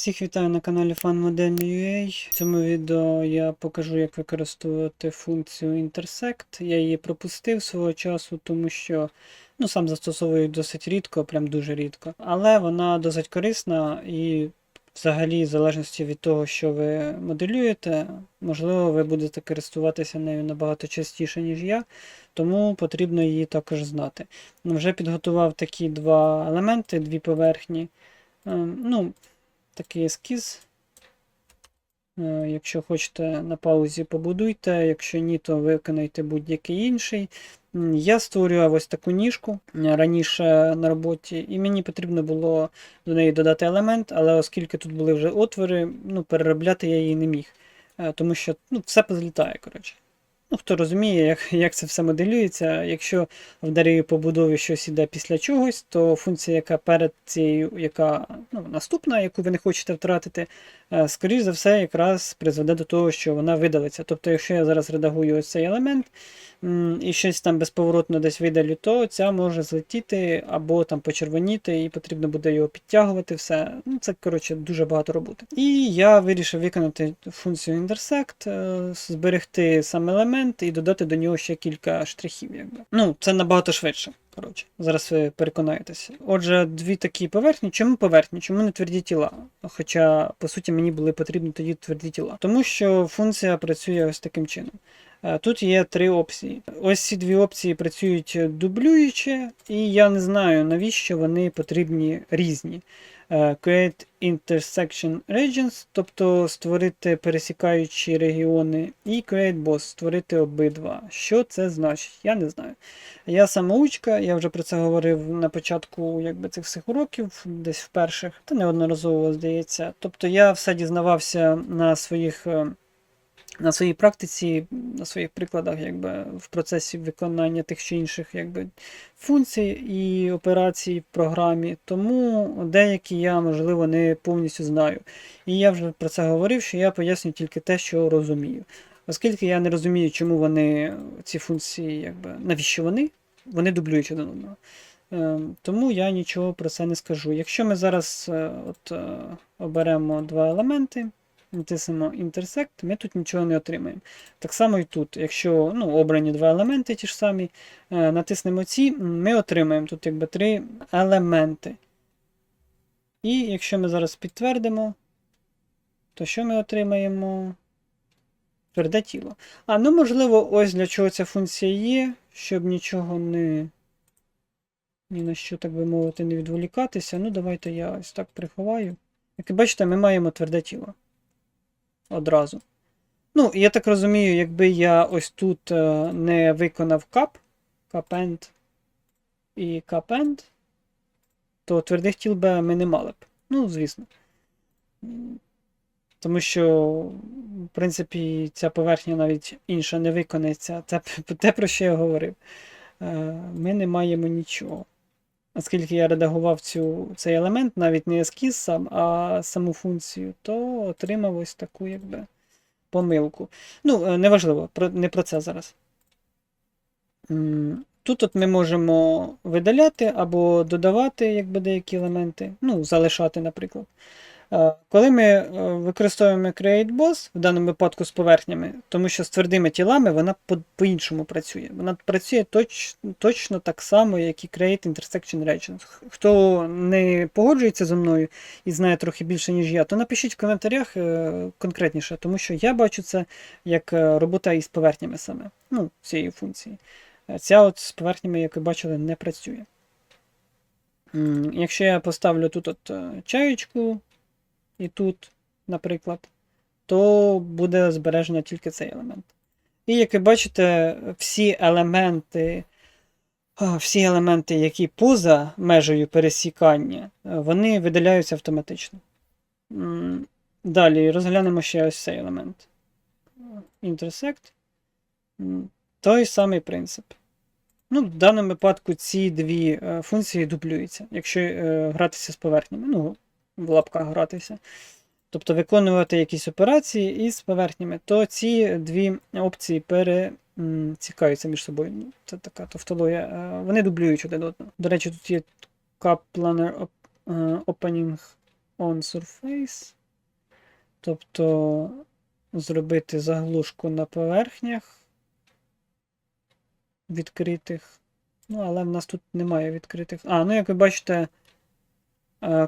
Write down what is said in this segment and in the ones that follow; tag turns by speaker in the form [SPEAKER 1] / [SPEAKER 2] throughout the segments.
[SPEAKER 1] Всіх вітаю на каналі FunModel.ua. В цьому відео я покажу, як використовувати функцію Intersect. Я її пропустив свого часу, тому що ну, сам застосовую досить рідко, прям дуже рідко. Але вона досить корисна і взагалі, в залежності від того, що ви моделюєте, можливо, ви будете користуватися нею набагато частіше, ніж я, тому потрібно її також знати. Ну, Вже підготував такі два елементи, дві поверхні. Ем, Ну, такий ескіз. Е, Якщо хочете на паузі, побудуйте, якщо ні, то виконайте будь-який інший. Я створював ось таку ніжку е, раніше на роботі, і мені потрібно було до неї додати елемент, але оскільки тут були вже отвори, ну, переробляти я її не міг. Е, Тому що ну, все позлітає, коротше. Ну, хто розуміє, як, як це все моделюється. Якщо в дереві побудові щось іде після чогось, то функція, яка перед цією, яка ну, наступна, яку ви не хочете втратити, е, скоріш за все, якраз призведе до того, що вона видалиться. Тобто, якщо я зараз редагую ось цей елемент і щось там безповоротно десь видалю, то ця може злетіти або там почервоніти, і потрібно буде його підтягувати. все. Ну, Це, коротше, дуже багато роботи. І я вирішив виконати функцію intersect, е, зберегти сам елемент і додати до нього ще кілька штрихів. Якби. Ну, це набагато швидше. Коротше, зараз ви переконаєтеся. Отже, дві такі поверхні. Чому поверхні? Чому не тверді тіла? Хоча, по суті, мені були потрібні тоді тверді тіла. Тому що функція працює ось таким чином. Е, Тут є три опції. Ось ці дві опції працюють дублюючи, і я не знаю, навіщо вони потрібні різні. Е, Create intersection regions, тобто створити пересікаючі регіони, і Create boss, створити обидва. Що це значить? Я не знаю. Я самоучка, я вже про це говорив на початку якби, цих всіх уроків, десь в перших, та неодноразово здається. Тобто я все дізнавався на своїх. На своїй практиці, на своїх прикладах, якби в процесі виконання тих чи інших якби, функцій і операцій в програмі, тому деякі я, можливо, не повністю знаю. І я вже про це говорив, що я поясню тільки те, що розумію. Оскільки я не розумію, чому вони ці функції, якби, навіщо вони, вони дублюють один одного. Е, Тому я нічого про це не скажу. Якщо ми зараз е, от, е, оберемо два елементи, натиснемо Intersect, ми тут нічого не отримаємо. Так само і тут, якщо ну, обрані два елементи ті ж самі, е, натиснемо ці, ми отримаємо тут якби три елементи. І якщо ми зараз підтвердимо, то що ми отримаємо? Тверде тіло. А, ну можливо, ось для чого ця функція є, щоб нічого не. Ні на що, так би мовити, не відволікатися. Ну, давайте я ось так приховаю. Як ви бачите, ми маємо тверде тіло. Одразу. Ну, я так розумію, якби я ось тут е, не виконав кап, капенд і капенд, то твердих тіл би ми не мали б. Ну, звісно. Тому що, в принципі, ця поверхня навіть інша не виконається. Це те, про що я говорив. Е, Ми не маємо нічого. Оскільки я редагував цю, цей елемент, навіть не ескіз сам, а саму функцію, то отримав ось таку якби помилку. Ну, е, неважливо, не про це зараз. Тут от ми можемо видаляти або додавати якби, деякі елементи, ну, залишати, наприклад. Е, Коли ми е, використовуємо Create Boss, в даному випадку з поверхнями, тому що з твердими тілами вона по- по-іншому працює. Вона працює точ, точно так само, як і Create Intersection Regions. Хто не погоджується зі мною і знає трохи більше, ніж я, то напишіть в коментарях е, конкретніше, тому що я бачу це як робота із поверхнями саме, ну, цієї функції. Ця от з поверхнями, як ви бачили, не працює. Якщо я поставлю тут от чаєчку, і тут, наприклад, то буде збережено тільки цей елемент. І як ви бачите, всі елементи, всі елементи, які поза межею пересікання, вони видаляються автоматично. Далі розглянемо ще ось цей елемент. Intersect. Той самий принцип. Ну, в даному випадку ці дві е, функції дублюються, якщо е, гратися з поверхнями. Ну, в лапках гратися. Тобто виконувати якісь операції із поверхнями, то ці дві опції перецікаються між собою. Ну, Це така тавтологія. Е, Вони дублюють один одного. До речі, тут є Cup Planner е, Opening on surface. Тобто зробити заглушку на поверхнях відкритих. Ну, але в нас тут немає відкритих. А, ну як ви бачите,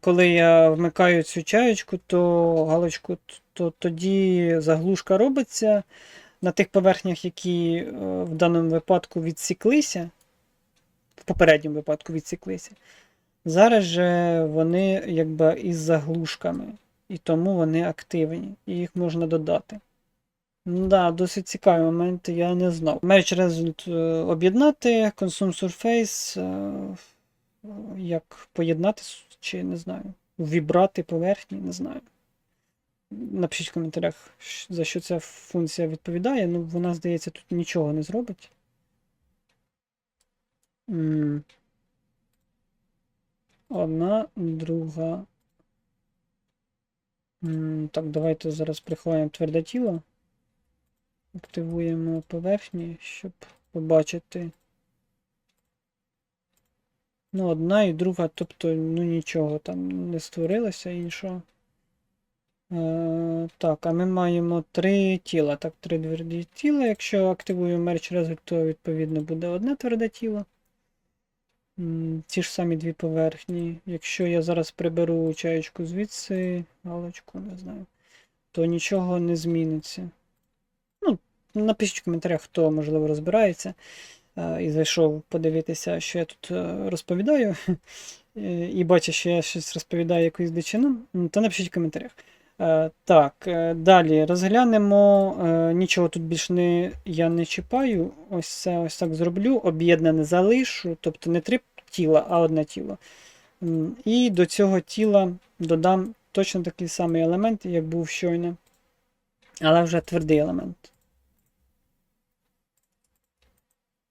[SPEAKER 1] коли я вмикаю цю чаєчку, то галочку, то тоді заглушка робиться на тих поверхнях, які е, в даному випадку відсіклися. В попередньому випадку відсіклися. Зараз же вони якби із заглушками, і тому вони активні, і їх можна додати. Да, досить цікавий момент, я не знав. Match Result е, об'єднати, Consume Surface, е, як поєднати, чи не знаю, вібрати поверхні, не знаю. Напишіть в коментарях, за що ця функція відповідає. Ну, вона, здається, тут нічого не зробить. Одна, друга. Так, давайте зараз приховаємо тверде тіло. Активуємо поверхні, щоб побачити. Ну, одна і друга, тобто, ну нічого там не створилося іншого. Е, так, а ми маємо три тіла. Так, три тверді тіла. Якщо активуємо Merge Result, то відповідно буде одне тверде тіло. Ті ж самі дві поверхні. Якщо я зараз приберу чаєчку звідси, галочку, не знаю, то нічого не зміниться. Ну, напишіть в коментарях, хто, можливо, розбирається і зайшов подивитися, що я тут е, розповідаю, е, і бачить, що я щось розповідаю якусь дичину, то напишіть в коментарях. Е, Так, е, далі розглянемо. е, Нічого тут більш не, я не чіпаю. Ось це ось так зроблю. Об'єднане залишу, тобто не три тіла, а одне тіло. І до цього тіла додам точно такий самий елемент, як був щойно. Але вже твердий елемент. Е,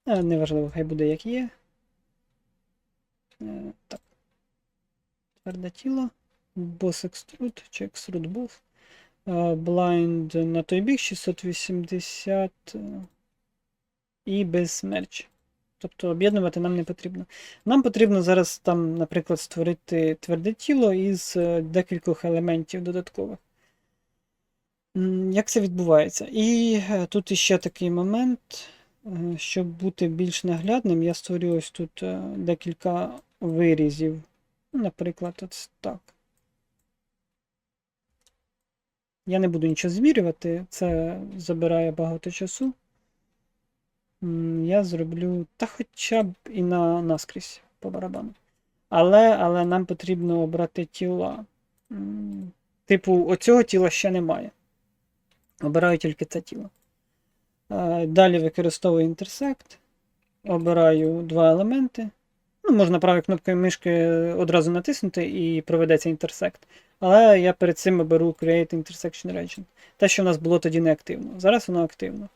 [SPEAKER 1] Неважливо, хай буде як є. Е, Так. Тверде тіло. Boss Extrude чи Extrude Boss. Е, Blind на той бік 680 е, і без смерч. Тобто об'єднувати нам не потрібно. Нам потрібно зараз там, наприклад, створити тверде тіло із е, декількох елементів додаткових. Як це відбувається? І е, тут іще такий момент. Е, Щоб бути більш наглядним, я створю ось тут е, декілька вирізів. Наприклад, ось так. Я не буду нічого змірювати, це забирає багато часу. Я зроблю та хоча б і на наскрізь по барабану. Але, але нам потрібно обрати тіла. Типу, оцього тіла ще немає. Обираю тільки це тіло. Е, Далі використовую Intersect. Обираю два елементи. Ну, можна правою кнопкою мишки одразу натиснути і проведеться Intersect. Але я перед цим оберу Create Intersection Region. Те, що в нас було тоді неактивно. Зараз воно активно.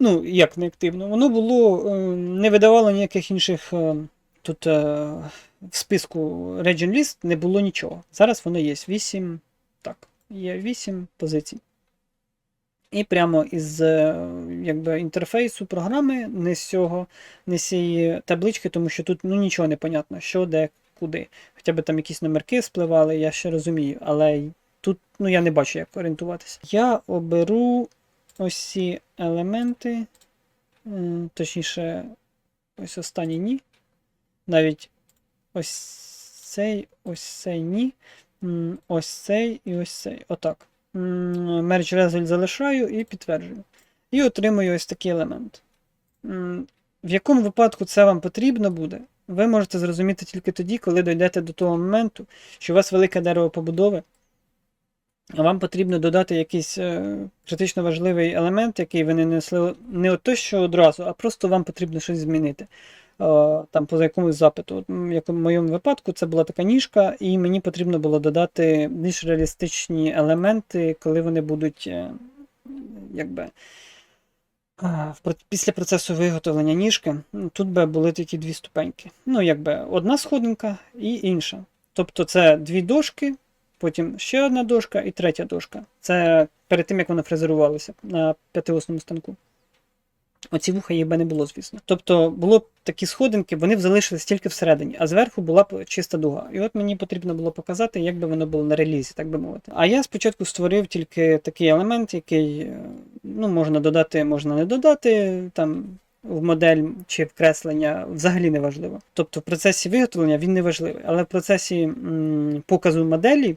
[SPEAKER 1] Ну, як неактивно? Воно було, е, не видавало ніяких інших. е, Тут в списку Region List не було нічого. Зараз воно є 8. Так, є 8 позицій. І прямо із е, якби, інтерфейсу програми, не з цього, не з цієї таблички, тому що тут ну, нічого не понятно, що, де, куди. Хоча б там якісь номерки спливали, я ще розумію, але тут ну, я не бачу, як орієнтуватися. Я оберу ось ці елементи, точніше, ось останній ні. Навіть ось цей, ось цей ні. Ось цей і ось цей. Отак. Merge Result залишаю і підтверджую. І отримую ось такий елемент. В якому випадку це вам потрібно буде, ви можете зрозуміти тільки тоді, коли дійдете до того моменту, що у вас велике дерево побудови, а вам потрібно додати якийсь е, критично важливий елемент, який ви не несли не от то, що одразу, а просто вам потрібно щось змінити. Е, Там поза якомусь запиту. Як в моєму випадку, це була така ніжка, і мені потрібно було додати більш реалістичні елементи, коли вони будуть е, якби. Про- Після процесу виготовлення ніжки тут би були такі дві ступеньки. Ну, якби одна сходинка і інша. Тобто це дві дошки, потім ще одна дошка і третя дошка. Це перед тим, як воно фрезерувалося на п'ятиосному станку. Оці вуха їх не було, звісно. Тобто було б такі сходинки, вони б залишились тільки всередині, а зверху була б чиста дуга. І от мені потрібно було показати, як би воно було на релізі, так би мовити. А я спочатку створив тільки такий елемент, який е, ну, можна додати, можна не додати. Там в модель чи в креслення взагалі не важливо. Тобто в процесі виготовлення він не важливий, але в процесі м, показу моделі.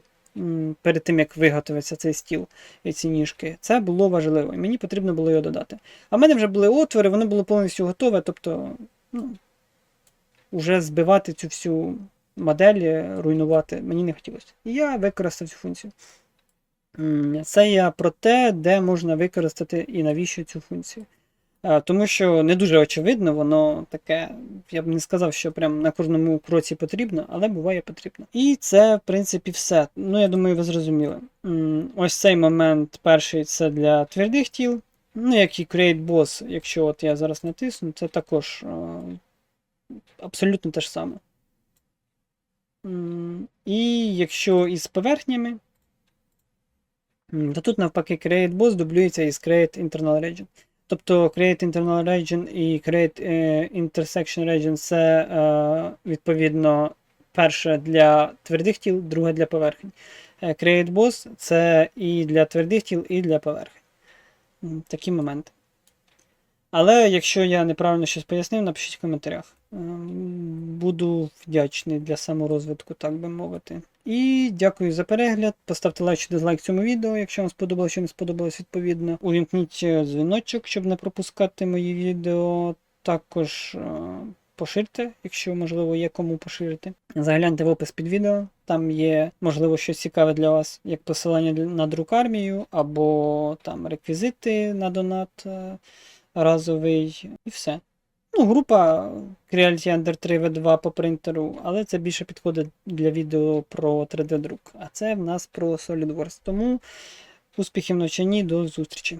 [SPEAKER 1] Перед тим як виготовиться цей стіл і ці ніжки, це було важливо, і мені потрібно було його додати. А в мене вже були отвори, воно було повністю готове, тобто, ну, вже збивати цю всю модель, е, руйнувати мені не хотілося. І я використав цю функцію. Це я про те, де можна використати і навіщо цю функцію. Е, Тому що не дуже очевидно, воно таке, я б не сказав, що прям на кожному кроці потрібно, але буває потрібно. І це, в принципі, все. Ну, я думаю, ви зрозуміли. Ось цей момент перший це для твердих тіл. Ну, як і Create Boss, якщо от я зараз натисну, це також е, абсолютно те ж саме. І якщо із поверхнями, то тут навпаки Create Boss дублюється із Create Internal Region. Тобто Create Internal Region і Create е, Intersection Region це е, відповідно перше для твердих тіл, друге для поверхень. Е, Create Boss це і для твердих тіл, і для поверхень. Такі моменти. Але якщо я неправильно щось пояснив, напишіть в коментарях. Ем, Буду вдячний для саморозвитку, так би мовити. І дякую за перегляд. Поставте лайк чи дизлайк цьому відео, якщо вам сподобалося чи не сподобалось відповідно. Увімкніть е, дзвіночок, щоб не пропускати мої відео. Також е, поширте, якщо можливо є кому поширити. Загляньте в опис під відео. Там є, можливо, щось цікаве для вас, як посилання на друкармію, або там реквізити на донат е, разовий, і все. Ну, група Creality Under 3 V2 по принтеру, але це більше підходить для відео про 3D-друк. А це в нас про SolidWorks. Тому успіхів навчанні, до зустрічі!